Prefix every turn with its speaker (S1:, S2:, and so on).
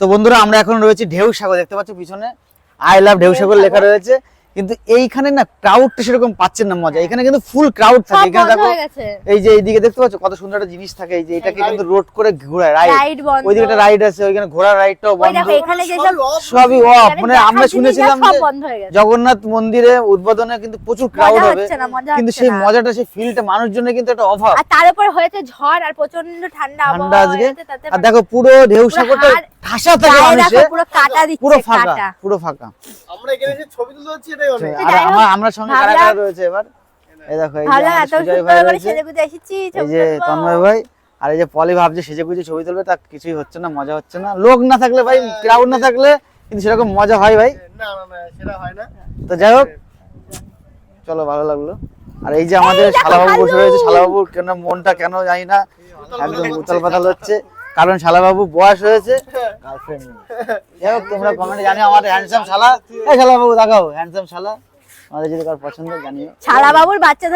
S1: তো বন্ধুরা আমরা এখন রয়েছে ঢেউ সাগর দেখতে পাচ্ছ পিছনে? আই লাভ ঢেউ সাগর লেখা রয়েছে। কিন্তু এইখানে না ক্রাউডটা সেরকম পাচ্ছেন না মজা। এখানে কিন্তু ফুল ক্রাউড থাকে। এখানে দেখো এই যে এইদিকে দেখতে পাচ্ছ কত সুন্দর একটা জিনিস থাকে। এই যে এটাকে কিন্তু রোড করে ঘোরায় রাইড ওইদিকে একটা রাইড আছে ওইখানে ঘোড়ার রাইডটাও বন্ধ।
S2: দেখো এখানে যেসব
S1: সবই অফ মানে আমরা শুনেছিলাম যে জগন্নাথ মন্দিরে উদ্বোধনে কিন্তু প্রচুর ক্রাউড হবে। কিন্তু সেই মজাটা সেই ফিলটা মানুষজনের কিন্তু একটা অভাব
S2: আর তার উপরে হয়েছে ঝড় আর প্রচণ্ড ঠান্ডা আবহাওয়া
S1: আজকে।
S2: তাতে
S1: আর দেখো পুরো ঢেউ সাগরটা ঠাসা থাকে মানুষের
S2: পুরো কাটা দিচ্ছে
S1: পুরো ফাঁকা পুরো ফাঁকা।
S3: আমরা এখানে এসে ছবি তুলতে হচ্ছে এটাই অনেক
S1: আর
S2: যাই
S1: আমরা সঙ্গে কারা কারা রয়েছে এবার? এই দেখো এই যে
S2: ভালো এত
S1: সুজয়
S2: সুন্দর
S1: ভাই
S2: করে
S1: রয়েছে।
S2: এসেছি
S1: এই যে তন্ময় ভাই আর এই যে পলি ভাবছে সেজে গুজে ছবি তুলবে তা কিছুই হচ্ছে না মজা হচ্ছে না। লোক না থাকলে ভাই ক্রাউড না থাকলে কিন্তু সেরকম মজা হয় ভাই।
S3: না না না সেটা হয় না।
S1: তো যাই হোক চলো ভালো লাগল। আর এই যে আমাদের শালাবাবু বসে রয়েছে শালাবাবুর কেন মনটা কেন জানি না একদম উতাল পাতাল হচ্ছে কারণ শালাবাবু বয়স হয়েছে গার্লফ্রেন্ড যাই হোক, তোমরা কমেন্টে জানিও আমাদের হ্যান্ডসাম শালা। এই শালাবাবু দেখাও হ্যান্ডসাম শালা। আমাদের যদি কার পছন্দ জানিও।
S2: শালা বাবুর বাচ্চা